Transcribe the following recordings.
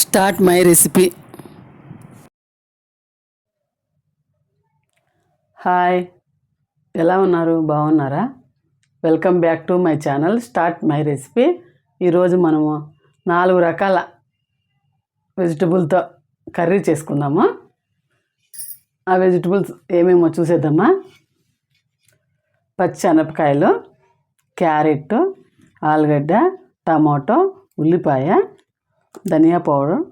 Start my recipe. Hi. ఎలా ఉన్నారు? బాగున్నారా? Welcome back to my channel start my recipe. ఈరోజు మనము నాలుగు రకాల వెజిటబుల్తో కర్రీ చేసుకుందాము? ఆ వెజిటబుల్స్ ఏమేమో చూసేద్దామా? పచ్చిశనపకాయలు క్యారెట్ ఆలుగడ్డ టమాటో ఉల్లిపాయ ధనియా పౌడర్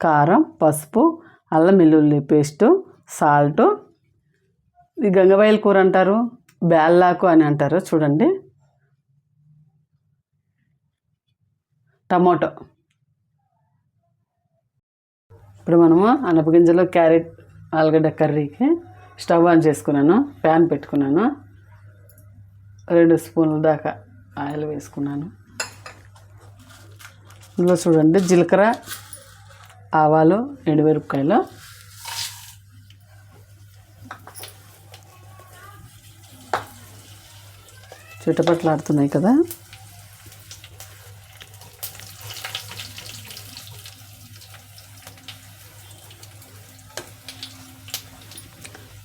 కారం పసుపు అల్లం వెల్లుల్లి పేస్టు సాల్టు. ఈ గంగవాయల కూర అంటారు బేల్లాకు అని అంటారు చూడండి. టమాటో. ఇప్పుడు మనము అనపగింజలో క్యారెట్ ఆలుగడ్డ కర్రీకి స్టవ్ ఆన్ చేసుకున్నాను ప్యాన్ పెట్టుకున్నాను. రెండు స్పూన్ల దాకా ఆయిల్ వేసుకున్నాను. ఇందులో చూడండి జీలకర్ర ఆవాలు ఎండుమిరపకాయలు. చుట్టపట్లాడుతున్నాయి కదా.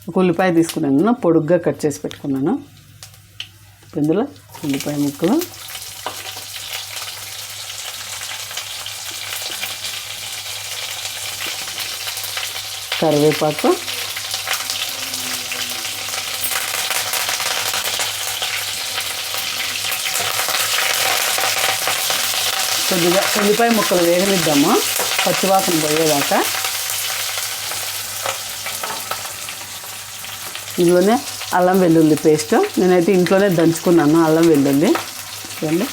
ఒక ఉల్లిపాయ తీసుకున్నాను పొడుగ్గా కట్ చేసి పెట్టుకున్నాను. ఇందులో ఉల్లిపాయ ముక్కలు. కరివేపాకు. కొద్దిగా ఉల్లిపాయ ముక్కలు వేగనిద్దాము. పచ్చివాసన పోయేదాకా. ఇందులోనే అల్లం వెల్లుల్లి పేస్ట్. నేనైతే ఇంట్లోనే దంచుకున్నాను అల్లం వెల్లుల్లి. చూడండి.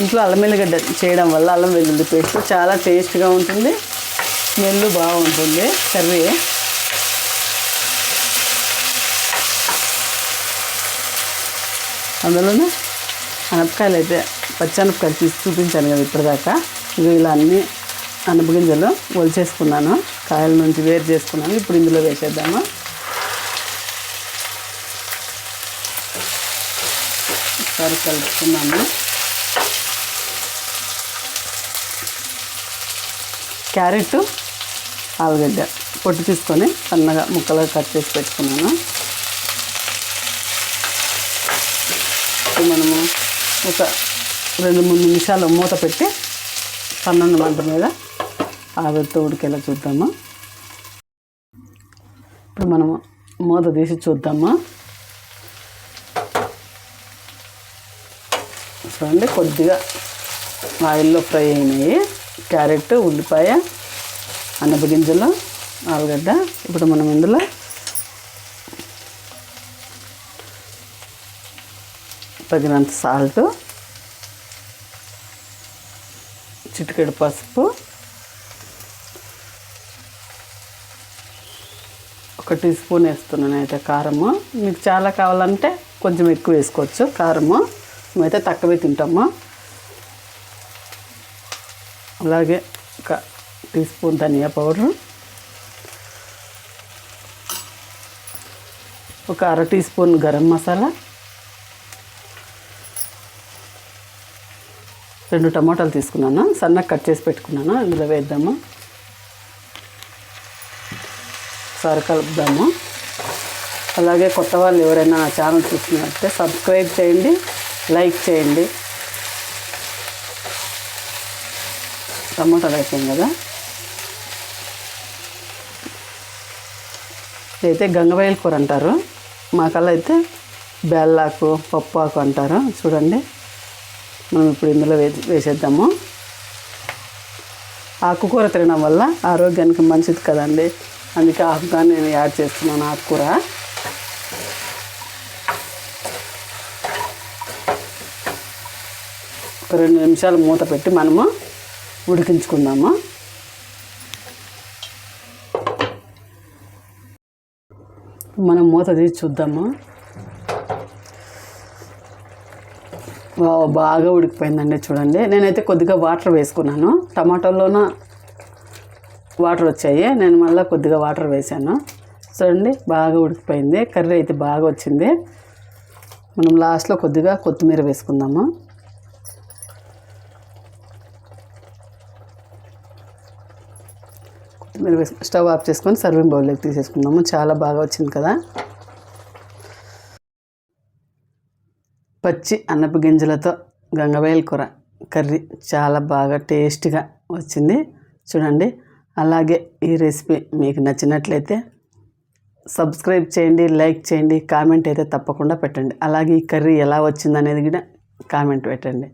ఇంట్లో అల్లం వెల్లిగడ్డ చేయడం వల్ల అల్లం వెల్లుల్లి పేస్ట్ చాలా టేస్ట్గా ఉంటుంది. స్మెల్ బాగుంటుంది. కర్రీ. అందులోనే అనపకాయలు అయితే పచ్చనపకాయలు తీసి చూపించాను కదా ఇప్పటిదాకా. ఇవి ఇలా అన్నీ అనపగింజలు ఒలిచేసుకున్నాను. కాయల నుంచి వేరు చేసుకున్నాను. ఇప్పుడు ఇందులో వేసేద్దాము. ఒకసారి కలుపుకున్నాము క్యారెట్ ఆలుగడ్డ పొట్టు తీసుకొని సన్నగా ముక్కలుగా కట్ చేసి పెట్టుకున్నాను. మనము ఒక రెండు మూడు నిమిషాలు మూత పెట్టి పన్నెండు మంట మీద ఆవిరితో ఉడికేలా చూద్దాము? ఇప్పుడు మనము మూత తీసి చూద్దాము? చూడండి కొద్దిగా ఆయిల్లో ఫ్రై అయినాయి. క్యారెట్ ఉల్లిపాయ అన్నప గింజలు ఆలుగడ్డ. ఇప్పుడు మనం ఇందులో తగినంత సాల్ట్ చిటికెడు పసుపు ఒక టీ స్పూన్ వేస్తున్నాను అయితే కారము. మీకు చాలా కావాలంటే కొంచెం ఎక్కువ వేసుకోవచ్చు కారము. మేమైతే తక్కువే తింటాము. అలాగే టీ స్పూన్ ధనియా పౌడర్. ఒక అర టీ స్పూన్ గరం మసాలా. రెండు టమాటాలు తీసుకున్నాను. సన్నగా కట్ చేసి పెట్టుకున్నాను. ఇందులో వేద్దాము. ఒకసారి కలుపుదాము. అలాగే కొత్త వాళ్ళు ఎవరైనా నా ఛానల్ చూస్తున్నట్టే సబ్స్క్రైబ్ చేయండి లైక్ చేయండి. టమాటాలు అయిపోయింది కదా? అయితే గంగవాయల కూర అంటారు. మా కళ్ళ అయితే బెల్లాకు పప్పు ఆకు అంటారు. చూడండి. మనం ఇప్పుడు ఇందులో వే వేసేద్దాము. ఆకుకూర తినడం వల్ల ఆరోగ్యానికి మంచిది కదండి. అందుకే ఆకుగా నేను యాడ్ చేస్తున్నాను ఆకుకూర. ఒక రెండు నిమిషాలు మూత పెట్టి మనము ఉడికించుకుందాము. మనం మూత తీసి చూద్దాము? బాగా ఉడికిపోయిందండి చూడండి. నేనైతే కొద్దిగా వాటర్ వేసుకున్నాను. టమాటోలోన వాటర్ వచ్చాయి. నేను మళ్ళీ కొద్దిగా వాటర్ వేసాను చూడండి బాగా ఉడికిపోయింది. కర్రీ అయితే బాగా వచ్చింది. మనం లాస్ట్లో కొద్దిగా కొత్తిమీర వేసుకుందాము? మీరు స్టవ్ ఆఫ్ చేసుకొని సర్వింగ్ బౌల్లోకి తీసేసుకుందాము. చాలా బాగా వచ్చింది కదా. పచ్చి అన్నపు గింజలతో గంగవేల కూర కర్రీ చాలా బాగా టేస్ట్గా వచ్చింది. చూడండి అలాగే ఈ రెసిపీ మీకు నచ్చినట్లయితే సబ్స్క్రైబ్ చేయండి లైక్ చేయండి కామెంట్ అయితే తప్పకుండా పెట్టండి. అలాగే ఈ కర్రీ ఎలా వచ్చిందనేది కూడా కామెంట్ పెట్టండి.